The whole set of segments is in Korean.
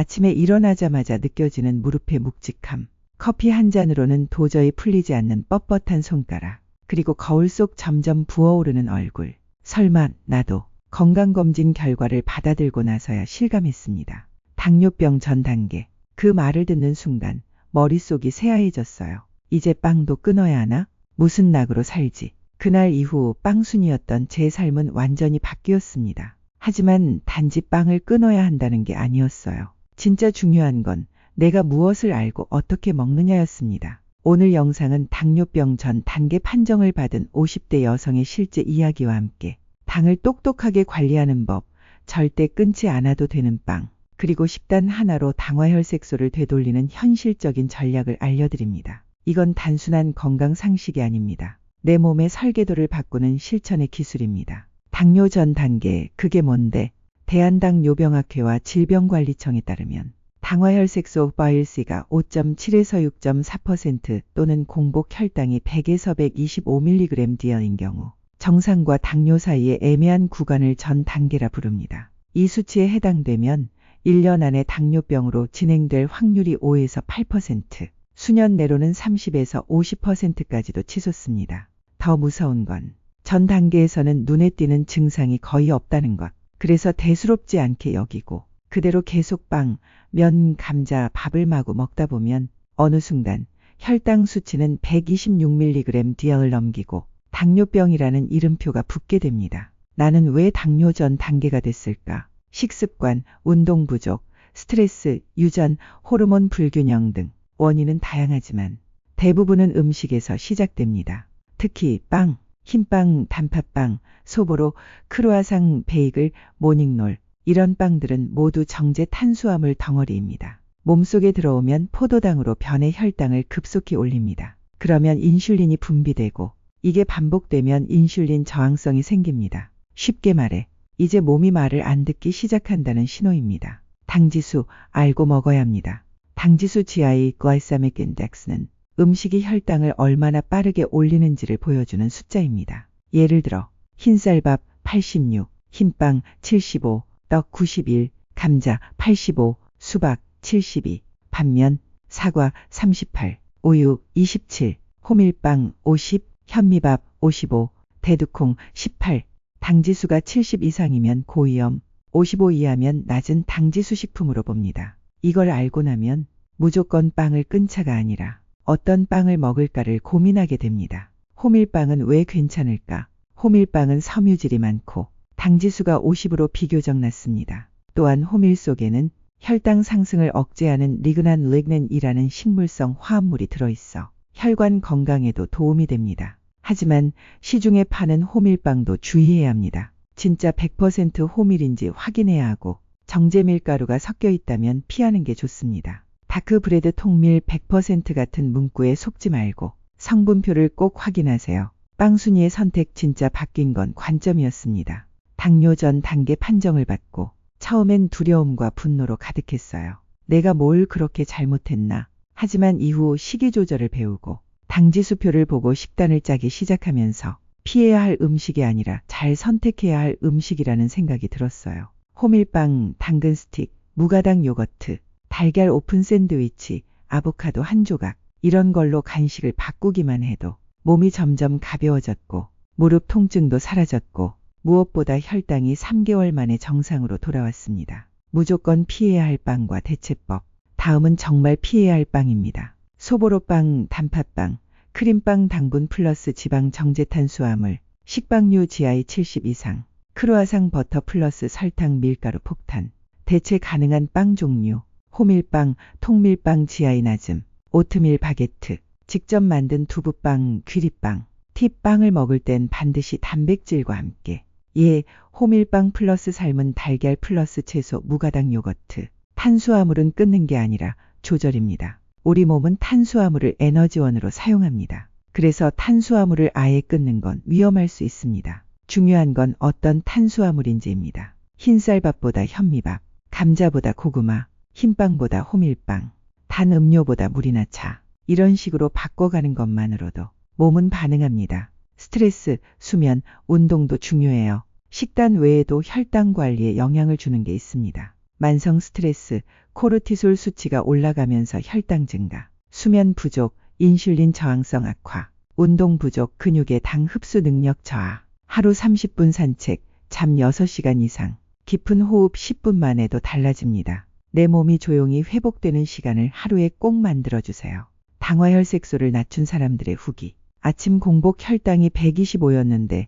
아침에 일어나자마자 느껴지는 무릎의 묵직함. 커피 한 잔으로는 도저히 풀리지 않는 뻣뻣한 손가락. 그리고 거울 속 점점 부어오르는 얼굴. 설마 나도 건강검진 결과를 받아들고 나서야 실감했습니다. 당뇨병 전 단계. 그 말을 듣는 순간 머릿속이 새하얘졌어요. 이제 빵도 끊어야 하나? 무슨 낙으로 살지? 그날 이후 빵순이었던 제 삶은 완전히 바뀌었습니다. 하지만 단지 빵을 끊어야 한다는 게 아니었어요. 진짜 중요한 건 내가 무엇을 알고 어떻게 먹느냐였습니다. 오늘 영상은 당뇨병 전 단계 판정을 받은 50대 여성의 실제 이야기와 함께 당을 똑똑하게 관리하는 법, 절대 끊지 않아도 되는 빵, 그리고 식단 하나로 당화혈색소를 되돌리는 현실적인 전략을 알려드립니다. 이건 단순한 건강 상식이 아닙니다. 내 몸의 설계도를 바꾸는 실천의 기술입니다. 당뇨 전 단계, 그게 뭔데? 대한당뇨병학회와 질병관리청에 따르면 당화혈색소 바일시가 5.7에서 6.4% 또는 공복 혈당이 100에서 125mg 디어인 경우 정상과 당뇨 사이의 애매한 구간을 전 단계라 부릅니다. 이 수치에 해당되면 1년 안에 당뇨병으로 진행될 확률이 5에서 8%, 수년 내로는 30에서 50%까지도 치솟습니다. 더 무서운 건 전 단계에서는 눈에 띄는 증상이 거의 없다는 것. 그래서 대수롭지 않게 여기고 그대로 계속 빵, 면, 감자, 밥을 마구 먹다 보면 어느 순간 혈당 수치는 126mg 디아를 넘기고 당뇨병이라는 이름표가 붙게 됩니다. 나는 왜 당뇨 전 단계가 됐을까? 식습관, 운동 부족, 스트레스, 유전, 호르몬 불균형 등 원인은 다양하지만 대부분은 음식에서 시작됩니다. 특히 빵, 흰빵, 단팥빵, 소보로, 크루아상, 베이글, 모닝롤 이런 빵들은 모두 정제 탄수화물 덩어리입니다. 몸속에 들어오면 포도당으로 변해 혈당을 급속히 올립니다. 그러면 인슐린이 분비되고 이게 반복되면 인슐린 저항성이 생깁니다. 쉽게 말해 이제 몸이 말을 안 듣기 시작한다는 신호입니다. 당지수 알고 먹어야 합니다. 당지수 GI 글라이사믹 인덱스는 음식이 혈당을 얼마나 빠르게 올리는지를 보여주는 숫자입니다. 예를 들어 흰쌀밥 86, 흰빵 75, 떡 91, 감자 85, 수박 72, 반면 사과 38, 우유 27, 호밀빵 50, 현미밥 55, 대두콩 18, 당지수가 70 이상이면 고위험, 55 이하면 낮은 당지수 식품으로 봅니다. 이걸 알고 나면 무조건 빵을 끊자가 아니라 어떤 빵을 먹을까를 고민하게 됩니다. 호밀빵은 왜 괜찮을까? 호밀빵은 섬유질이 많고 당지수가 50으로 비교적 낮습니다. 또한 호밀 속에는 혈당 상승을 억제하는 리그난 리그넨이라는 식물성 화합물이 들어있어 혈관 건강에도 도움이 됩니다. 하지만 시중에 파는 호밀빵도 주의해야 합니다. 진짜 100% 호밀인지 확인해야 하고 정제 밀가루가 섞여 있다면 피하는 게 좋습니다. 다크 브레드 통밀 100% 같은 문구에 속지 말고 성분표를 꼭 확인하세요. 빵순이의 선택 진짜 바뀐 건 관점이었습니다. 당뇨 전 단계 판정을 받고 처음엔 두려움과 분노로 가득했어요. 내가 뭘 그렇게 잘못했나. 하지만 이후 식이 조절을 배우고 당지수표를 보고 식단을 짜기 시작하면서 피해야 할 음식이 아니라 잘 선택해야 할 음식이라는 생각이 들었어요. 호밀빵, 당근 스틱, 무가당 요거트, 달걀 오픈 샌드위치, 아보카도 한 조각, 이런 걸로 간식을 바꾸기만 해도 몸이 점점 가벼워졌고 무릎 통증도 사라졌고 무엇보다 혈당이 3개월 만에 정상으로 돌아왔습니다. 무조건 피해야 할 빵과 대체법. 다음은 정말 피해야 할 빵입니다. 소보로빵, 단팥빵, 크림빵 당분 플러스 지방 정제탄수화물, 식빵류 GI 70 이상, 크루아상 버터 플러스 설탕 밀가루 폭탄, 대체 가능한 빵 종류, 호밀빵, 통밀빵 GI 낮음, 오트밀 바게트, 직접 만든 두부빵, 귀리빵, 팁빵을 먹을 땐 반드시 단백질과 함께 예, 호밀빵 플러스 삶은 달걀 플러스 채소 무가당 요거트. 탄수화물은 끊는 게 아니라 조절입니다. 우리 몸은 탄수화물을 에너지원으로 사용합니다. 그래서 탄수화물을 아예 끊는 건 위험할 수 있습니다. 중요한 건 어떤 탄수화물인지입니다. 흰쌀밥보다 현미밥, 감자보다 고구마, 흰빵보다 호밀빵, 단 음료보다 물이나 차. 이런 식으로 바꿔가는 것만으로도 몸은 반응합니다. 스트레스, 수면, 운동도 중요해요. 식단 외에도 혈당 관리에 영향을 주는 게 있습니다. 만성 스트레스, 코르티솔 수치가 올라가면서 혈당 증가, 수면 부족, 인슐린 저항성 악화, 운동 부족, 근육의 당 흡수 능력 저하, 하루 30분 산책, 잠 6시간 이상, 깊은 호흡 10분 만에도 달라집니다. 내 몸이 조용히 회복되는 시간을 하루에 꼭 만들어주세요. 당화혈색소를 낮춘 사람들의 후기. 아침 공복 혈당이 125였는데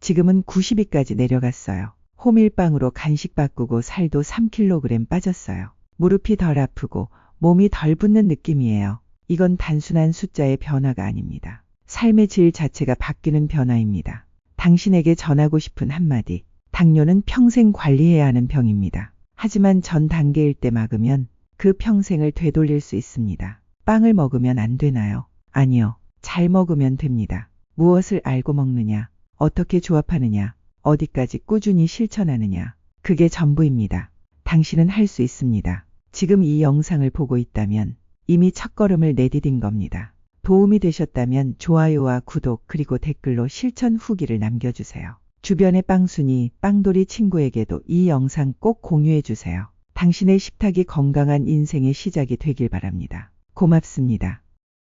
지금은 92까지 내려갔어요. 호밀빵으로 간식 바꾸고 살도 3kg 빠졌어요. 무릎이 덜 아프고 몸이 덜 붓는 느낌이에요. 이건 단순한 숫자의 변화가 아닙니다. 삶의 질 자체가 바뀌는 변화입니다. 당신에게 전하고 싶은 한마디. 당뇨는 평생 관리해야 하는 병입니다. 하지만 전 단계일 때 막으면 그 평생을 되돌릴 수 있습니다. 빵을 먹으면 안 되나요? 아니요. 잘 먹으면 됩니다. 무엇을 알고 먹느냐, 어떻게 조합하느냐, 어디까지 꾸준히 실천하느냐. 그게 전부입니다. 당신은 할 수 있습니다. 지금 이 영상을 보고 있다면 이미 첫걸음을 내디딘 겁니다. 도움이 되셨다면 좋아요와 구독 그리고 댓글로 실천 후기를 남겨주세요. 주변의 빵순이, 빵돌이 친구에게도 이 영상 꼭 공유해 주세요. 당신의 식탁이 건강한 인생의 시작이 되길 바랍니다. 고맙습니다.